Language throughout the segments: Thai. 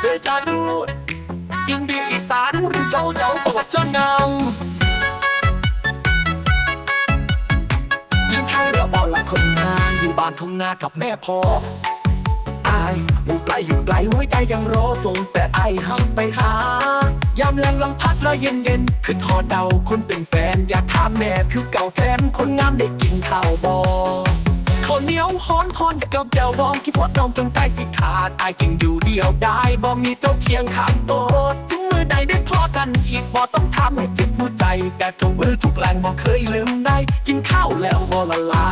เดจาดูอินเดียอีสานหรือเจ้าเจ้าประวัติเจ้าเงายิงข้าวแล้วบอลละคนงานอยู่บ้านทุ่งนากับแม่พ่อไอายอยู่ไกลอยู่ไกลหัวใจยังรอส่งแต่ไอหักไปหายามแรงลำพัดแล้วเย็นเย็นคือทอเดาคนเป็นแฟน อยากถามแม่คือเก่าแทนคนงามได้กินข้าวบอข้าวเหนียวฮ้อนพอนกับแจ่วบองที่พดน้องจนใต้สิขาดอายกินอยู่เดียวได้บ่มีเจ้าเคียงข้างโตดถึงมือใดได้พอกันอีกบ่ต้องทำให้เจ็บหัวใจ แต่ทุกมือทุกแรงบ่เคยลืมได้ กินข้าวแล้วบ่ละลา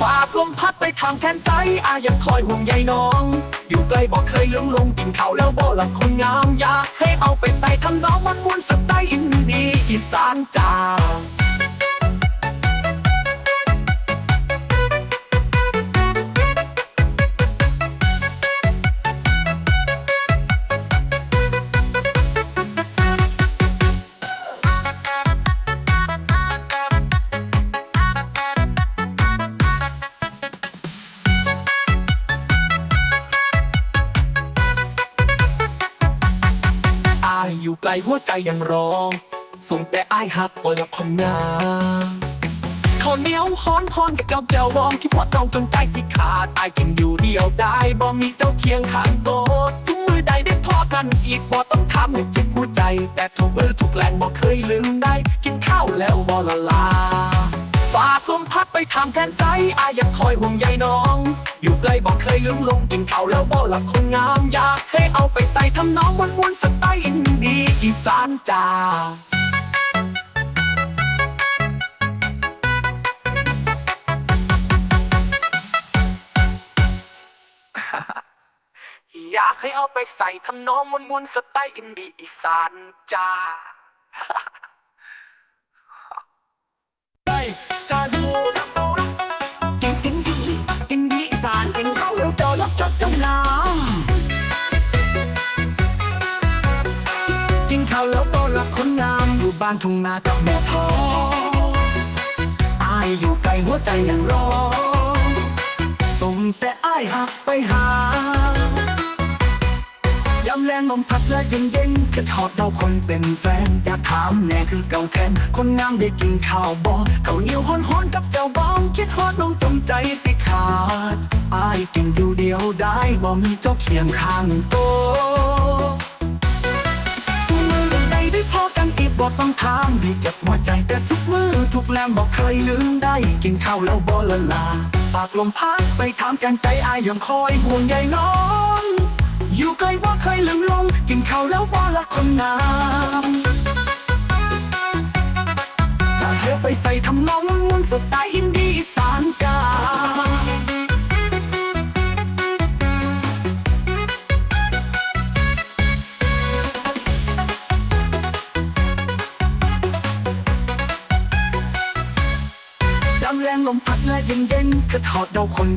ฝากลมพัดไปทางแทนใจอายังคอยห่วงใยน้อง อยู่ไกล้บ่เคยลืมลงกินข้าวแล้วบ่ละคนงามอยากให้เอาไปใส่ทำน้องมันมวนสไตล์อินดีอีสานจ้า ยังรอส่งแต่อายหักบนละคนงามข้าวเหนียวฮ้อนพอนกับเจ้าแจ่วบองที่พอดต้องจนใจสิขาดอายกินอยู่เดียวได้บ่มีเจ้าเคียงข้างโตทุกมือใดได้พอกันอีกบ่ต้องทำให้เจ็บหัวใจ แต่ทุกมือทุกแรงบ่เคยลืมได้ กินข้าวแล้วบ่ละลา ไปทางแทนใจอายยังคอยห่วงใยน้อง อยู่ไกล้บอกเคยลืมลงกินข้าวแล้วบ่หลับคนงามอยากให้เอาไปใส่ทำน้องวนวนๆสไตล์อินดีอีสานจ้าอยากให้เอาไปใส่ทำน้องวนวนๆสไตล์อินดีอีสานจ้าจ้าดูาวแล้วก็รักคนงามอยู่บ้านทุ่งนากับแม่พ่ออายอยู่ไกลหัวใจยังรอส่งแต่อายหักไปหายามแรงลมพัดและเย็นเย็นคือทอดเราคนเป็นแฟน อยากถามแน่คือเก่าแทน คนงามได้กินข้าวบ่ข้าเหนียวฮ้อนกับเจ้าบ้องคิดฮอดลงจมใจสิขาดอายกินอยู่เดียวได้บ่มีเจ้าเคียงข้างโต ได้พอกันอีกบ่ต้องถามให้เจ็บหัวใจแต่ทุกมือทุกแรงบอกเคยลืมได้ กินข้าวแล้วบ่ละลาฝากลมพัดไปถามจันใจอายยังคอยห่วงใยน้อง อยู่ไกลว่าเคยลืมลง กินข้าวแล้วบ่ละคนงามถ้าเธอไปใส่ทำนองมุนสไตล์อินดี้อี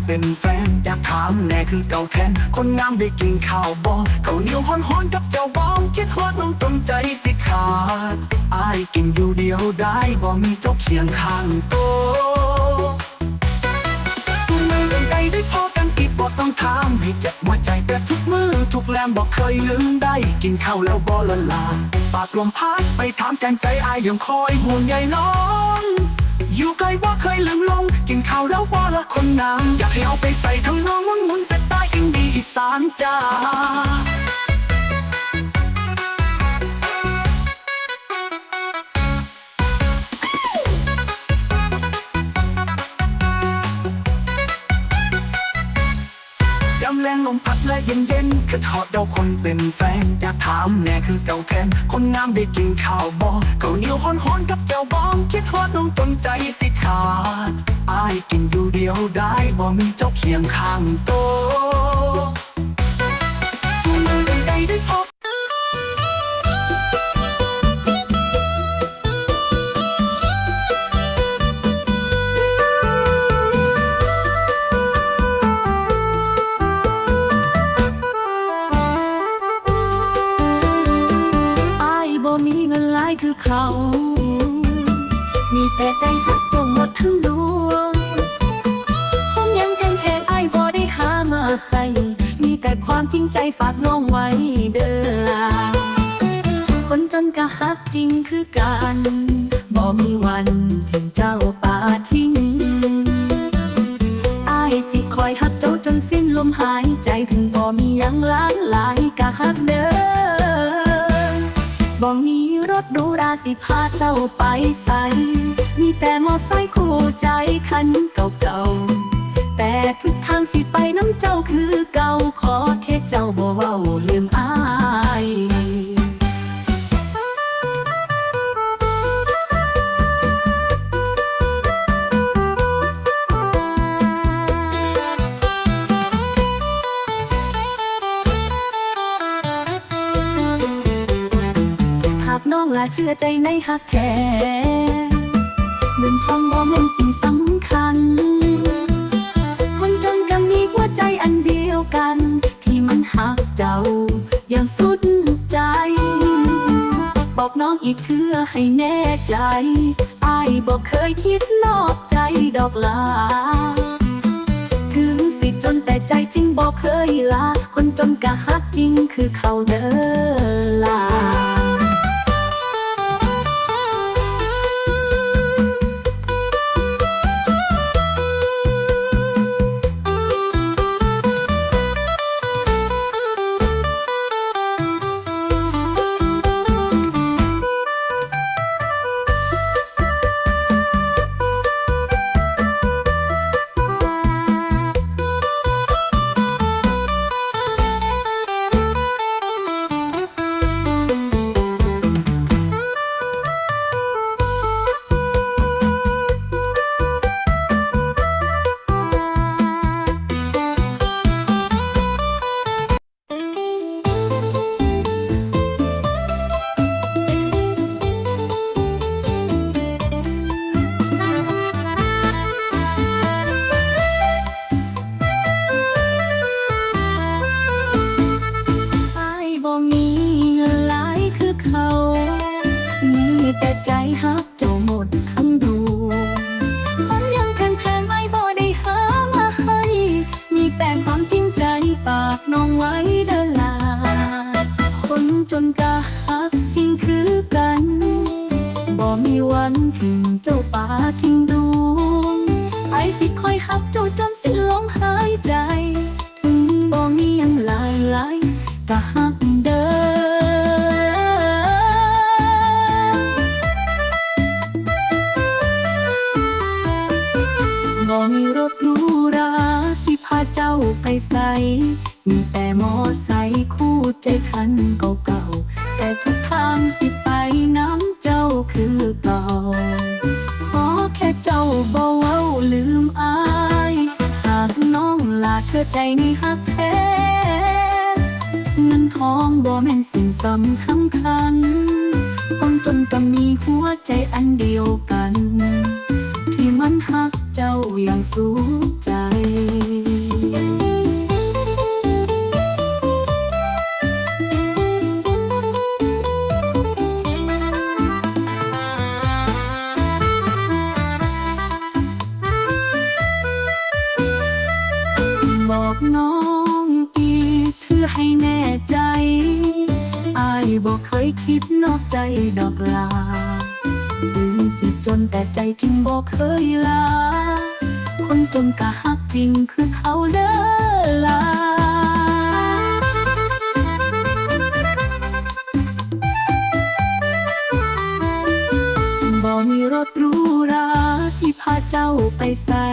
เป็นแฟน อยากถามแน่คือเก่าแทน คนงามได้กินข้าวบ่ข้าเหนียวฮ้อนๆกับเจ้าบ้องคิดฮอดลงตรงใจสิขาดอายกินอยู่เดียวได้บ่มีเจ้าเคียงข้างโตสู้มือใดได้พอกันอีกบ่ต้องถามให้เจ็บหัวใจแต่ทุกมือทุกแรงบอกเคยลืมได้ กินข้าวแล้วบ่ละลาฝากลมพัดไปถามแจนใจอายยังคอยห่วงใยน้อง อยู่ไกลว่าเคยลืมลง กินข้าวแล้วว่าละคนงามอยากให้เอาไปใส่ทั้งน้องมุนมุนเสไตล์อินดีอีสานจ้า แรงลมพัดและเย็นเย็นคือทอดเดาคนเป็นแฟนอยากถามแน่คือเก่าแทน คนงามได้กินข้าวบ่ข้าเหนียวห้อนๆกับเจ้าบ้องคิดฮอดลงจนใจสิขาดอายกินอยู่เดียวได้บ่มีเจ้าเคียงข้างโต คือเขา มีแต่ใจหักจงหมดทั้งดวงผมยังเต็มแขนอายบ่ได้หามามจริงใจฝากน้องไว้เด้อคนจนกะฮักจริงคือกันบ่มีวันถึงเจ้าป่าทิ้งไอายสิคอยฮักเจ้าจนสิ้นลมหายใจถึงบ่มียังล้างหลาย สิพาเจ้าไปใส่มีแต่มอไซค์คู่ใจคันเก่าๆ แต่ทุกทางสิไปน้ำเจ้าคือเก่าขอแค่เจ้าบ่เว้าลืมอา เชื่อใจในหักแค่เงินทองบ่แม่นสิ่งสำคัญ คนจนก็มีหัวใจอันเดียวกัน ที่มันหักเจ้า อย่างสุดใจ บอกน้องอีกเถื่อให้แน่ใจอายบอกเคยคิดนอกใจดอกลาถึงสิจนแต่ใจจริงบอกเคยลา คนจนกะฮักจริงคือเขาเด้อลา รถหรูหราที่พาเจ้าไปใส่มีแต่มอไซคู่ใจคันเก่าๆ แต่ทุกทางสิไปน้ำเจ้าคือเก่าขอแค่เจ้าเบ่เว้าลืมอาย หากน้องลาเชื่อใจในฮักแท้เงินทองบ่แม่นสิ่งสำคัญคนจนก็มีหัวใจอันเดียวกัน อย่างสูงใจบอกน้องอีกเพื่อให้แน่ใจ อายบอกเคยคิดนอกใจดอกลาถึงสิจนแต่ใจจริงบอกเคยลา คนจนกะฮักจริงคือเขาเด้อลาบ่มีรถรูหราที่พาเจ้าไปใส่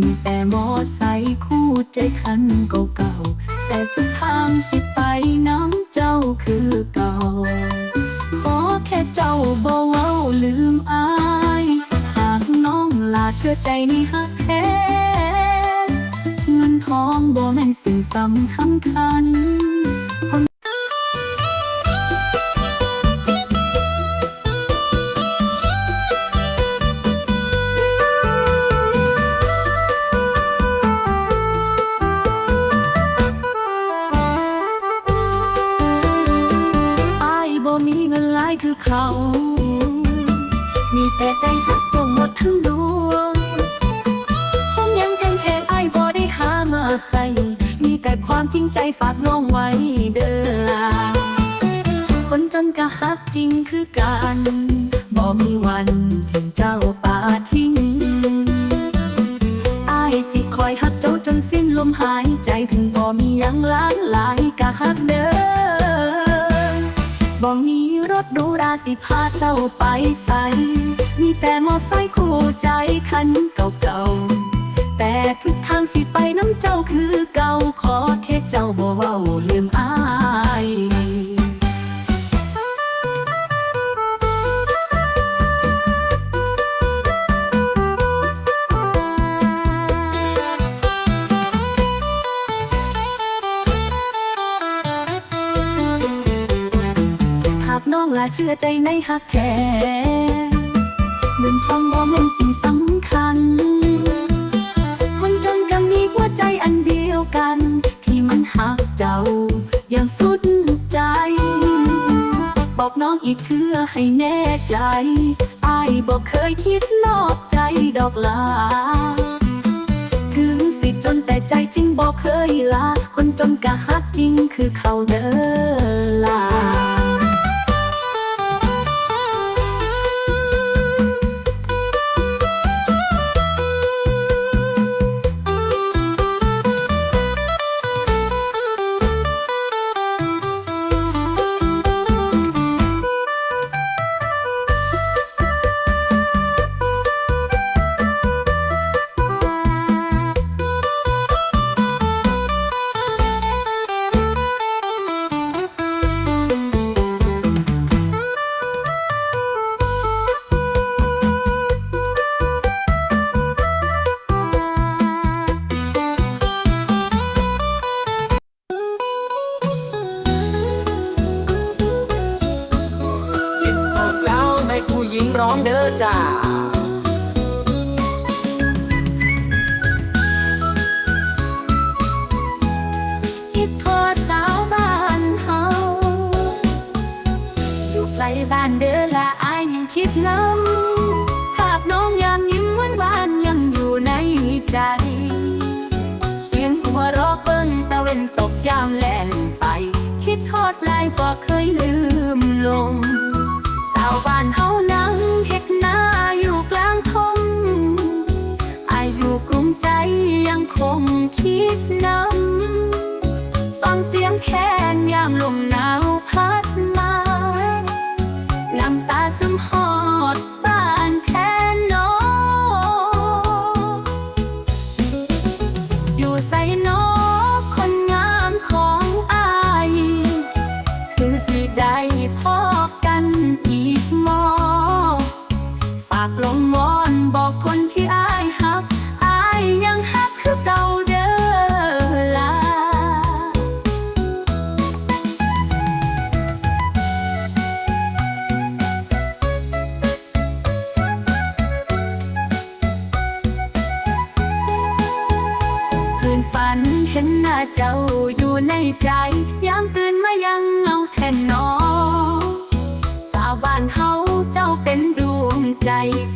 มีแต่มอไซคู่ใจคันเก่าๆ แต่ทุกทางสิไปน้ำเจ้าคือเก่า ขอแค่เจ้าบ่เว้าลืมอายหากน้องลา เชื่อใจนี่ฮักแท้เงินทองบ่แม่นสิ่งสำคัญ สิพาเจ้าไปใส่มีแต่มอไซค์คู่ใจคันเก่าๆ แต่ทุกทางสิไปน้ำเจ้าคือเก่าขอแค่เจ้าบ่เว้าลืมอาย ลาเชื่อใจในหักแค่เงินทองบ่เป็นสิ่งสำคัญ คนจนก็มีหัวใจอันเดียวกัน ที่มันหักเจ้า อย่างสุดใจ บอกน้องอีกเทื่อให้แน่ใจอายบอกเคยคิดนอกใจดอกลาถึงสิจนแต่ใจจริงบอกเคยลา คนจนกะฮักจริงคือเขาเด้อลา ฟังเสียงแค้นยามลมหนาว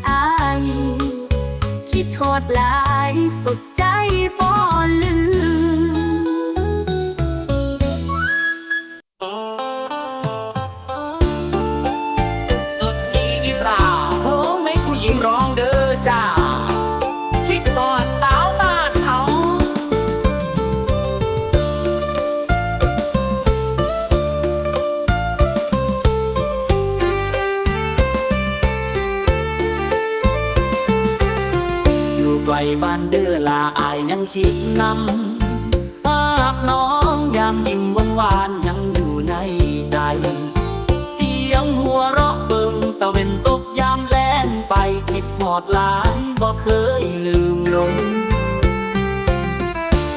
อาย คิดโหดหลา อดหลายบ่เคยลืมลง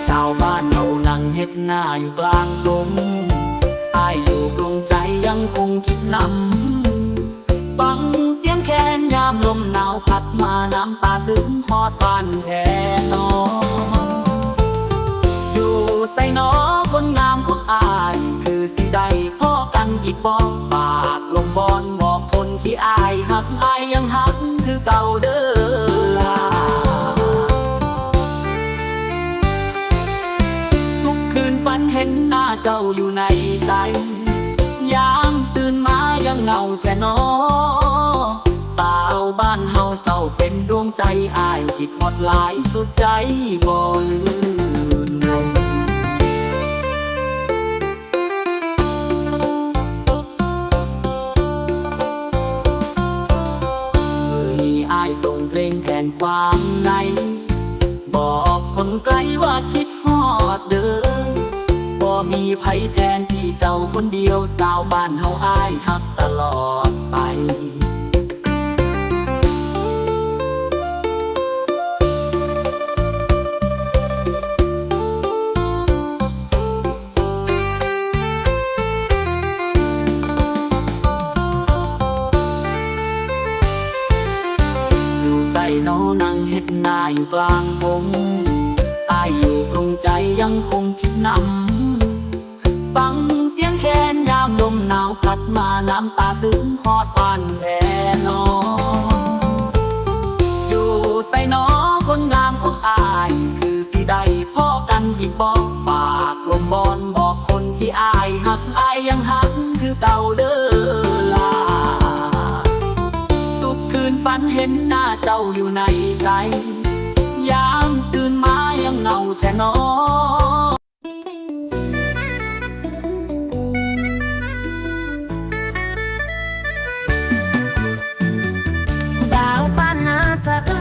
ชาวบ้านเรานั่งเฮ็ดหน้าอยู่กลางดงอายอยู่กรงใจยังคงคิดนำฟังเสียงแคนยามลมหนาวพัดมาน้ำตาซึมฮอดบ้านแทนนออยู่ใส่หนอคนงามของอาย สิได้พ่อกันอีกบ้องฝากลงบอนบอกคนที่อายหักอายยังหักคือเก่าเด้อลาทุกคืนเห็นหน้าเจ้าอยู่ในใจยามตื่นมายังเหงาแค่นอสาวบ้านเฮาเจ้าเป็นดวงใจอายคิดหมดหลายสุดใจบ่ งเพลงความใน บอกคนไกลว่าคิดฮอดเดิมบ่มีไผแทนที่เจ้าคนเดียวสาวบ้านเฮาอายฮักตลอดไป นั่งเฮ็ดนาอยู่กลางพงอายอยู่ตรงใจยังคงคิดนำฟังเสียงแคนยามลมหนาวพัดมาน้ำตาซึ้งฮอดปานแผ่นองอยู่ใส่น้อคนงามของอาย คือสิได้พ่อกันอีกบอกฝากลมบอนบอกคนที่อายหักอายยังหักคือเก่าเด้อ ฝันเห็นหน้าเจ้าอยู่ในใจ ยามตื่นมายังเหงาแค่นอดาวปานนาสะ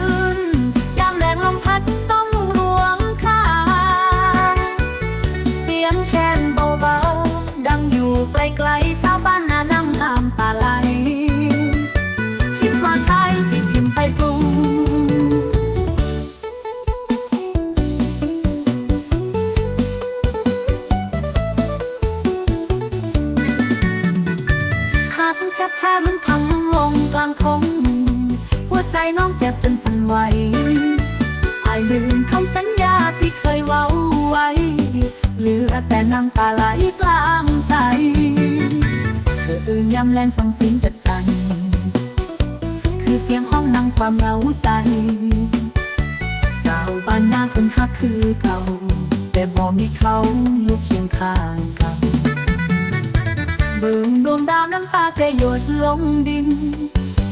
บิ่งดวงดาวน้ำตาแกหยดลงดิน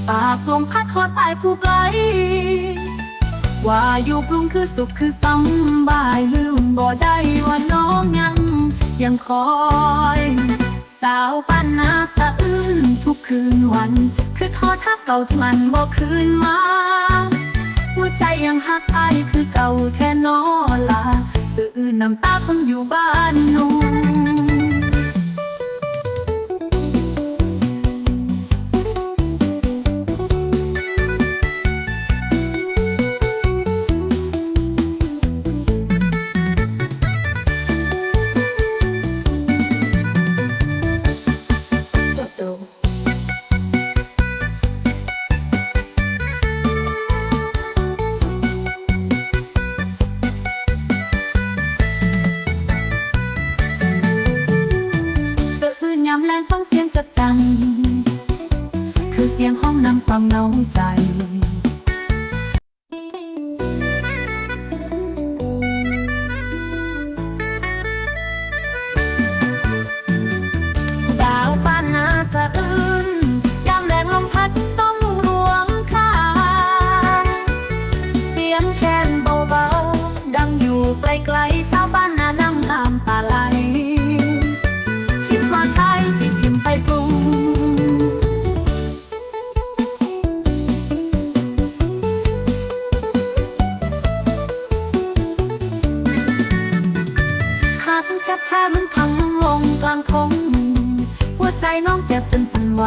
ปากลมพัดฮอดอายผู้ไกล ว่าอยู่กรุงคือสุขคือสำบายลืมบ่ได้ว่าน้องยังยังคอย สาวปันนาสะอื้นทุกคืนวัน คือทอทักเก่าที่มันบ่คืนมา หัวใจยังหักอายคือเก่าแค่นอลา สื่อน้ำตาคงอยู่บ้านนู ความเหงาใจ น้องเจ็บจนสั่นไหว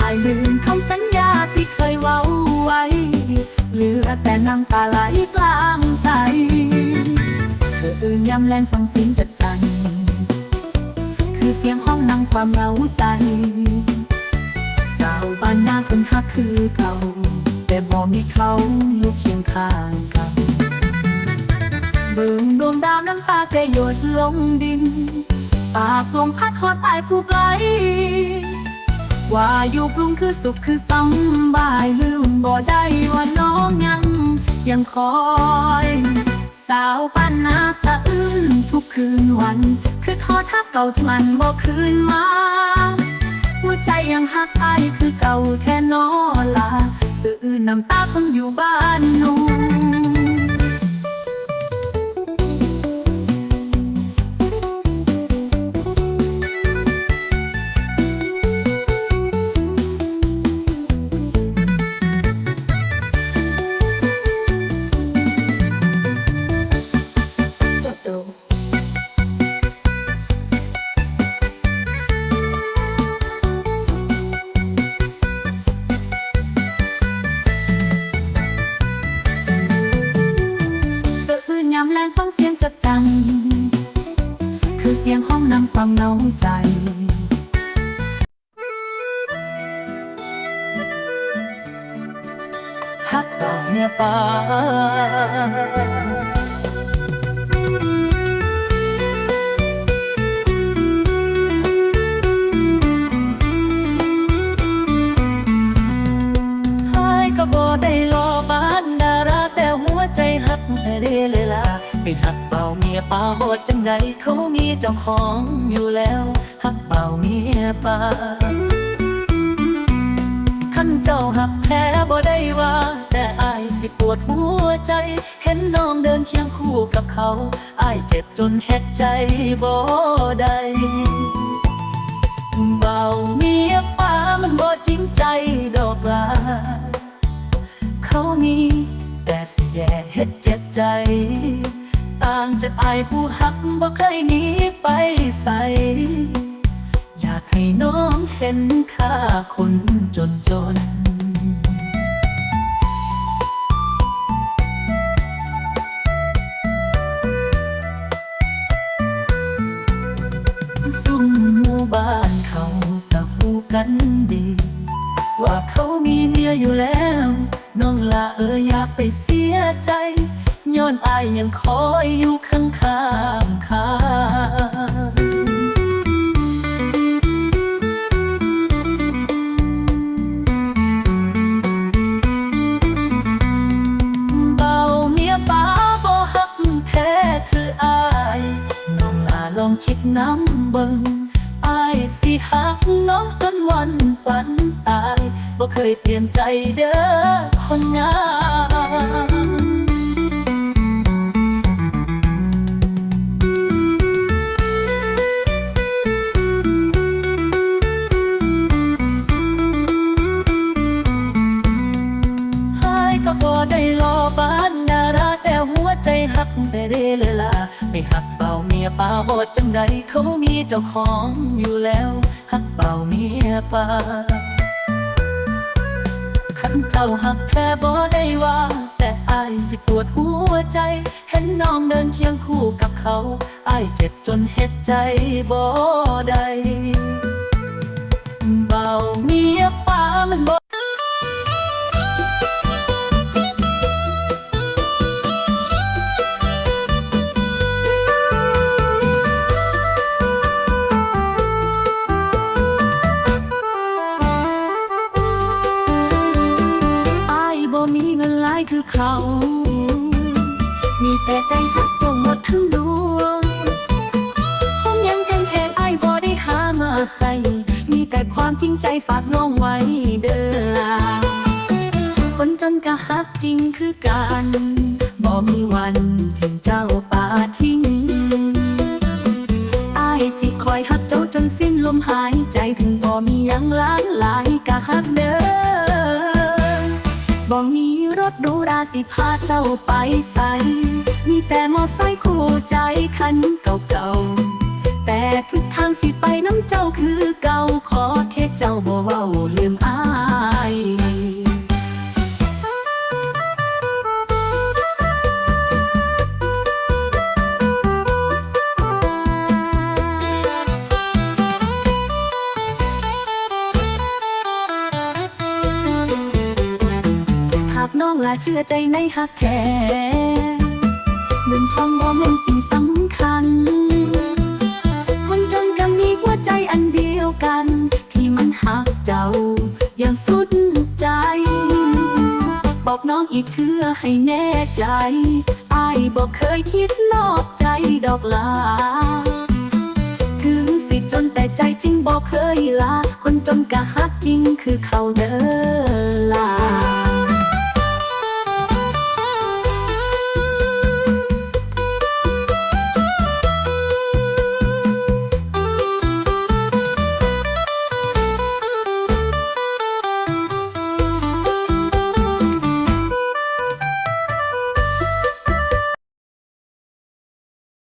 อายลืมคำสัญญาที่เคยเว้าไว้ เหลือแต่น้ำตาไหลกลางใจเธออื่นยำแรงฟังเสียงจัดจันคือเสียงห้องนั่งความเราใจ สาวบ้านหน้าคนฮักคือเก่า แต่บอกมีเขาอยู่เคียงข้างกันเบิ่งดวงดาวน้ำตาแกหยดลงดินากลมพัดฮอดอายผู้ไกล ว่าอยู่กรุงคือสุขคือสำบายลืมบ่ได้ว่าน้องยังยังคอย สาวปันนาสะอื้นทุกคืนวัน คือทอทักเก่าที่มันบอกคืนมา หัวใจยังหักอายคือเก่าแค่นอลา สื่อน้ำตาคนอยู่บ้านนุ่ง อื้น บ่ได้เบาเมียป่ามันบ่จริงใจดอกลาเขามีแต่สิแย่เฮ็ดเจ็บใจ ต่างจากอายผู้หักบ่เคยหนีไปใส่อยากให้น้องเห็นค่าคนจนจน บ้านเขาตะหูกันดี ว่าเขามีเมียอยู่แล้ว น้องละเอออย่าไปเสียใจ ย้อนอายยังคอยอยู่ข้างข้างข้า ขันเจ้าหักแค่บ่ได้ว่า แต่อายสิปวดหัวใจ เห็นน้องเดินเคียงคู่กับเขาอายเจ็บจนเฮ็ดใจบ่ได้เบาเมียป้ามันบ่ จริงใจฝากน้องไว้เด้อคนจนกะหักจริงคือกันบ่มีวันถึงเจ้าป่าทิ้งอายสิคอยหักเจ้าจนสิ้นลมหายใจถึงบ่มียังล้านหลายกะหักเด้อบ่มีรถหรูราสิพาเจ้าไปใส่มีแต่มอไซค์คู่ใจคันเก่าๆ แต่ทุกทางสิไปน้ำเจ้าคือเก่าขอแค่เจ้าบ่เว้าลืมอายากน้องลาเชื่อใจในหักแค่เงินทองบ่แม่นสิ่งสำ อีกเพื่อให้แน่ใจไอ้บอกเคยคิดนอกใจดอกลาถึงสิจนแต่ใจจริงบอกเคยลา คนจนกะฮักจริงคือเขาเด้อลา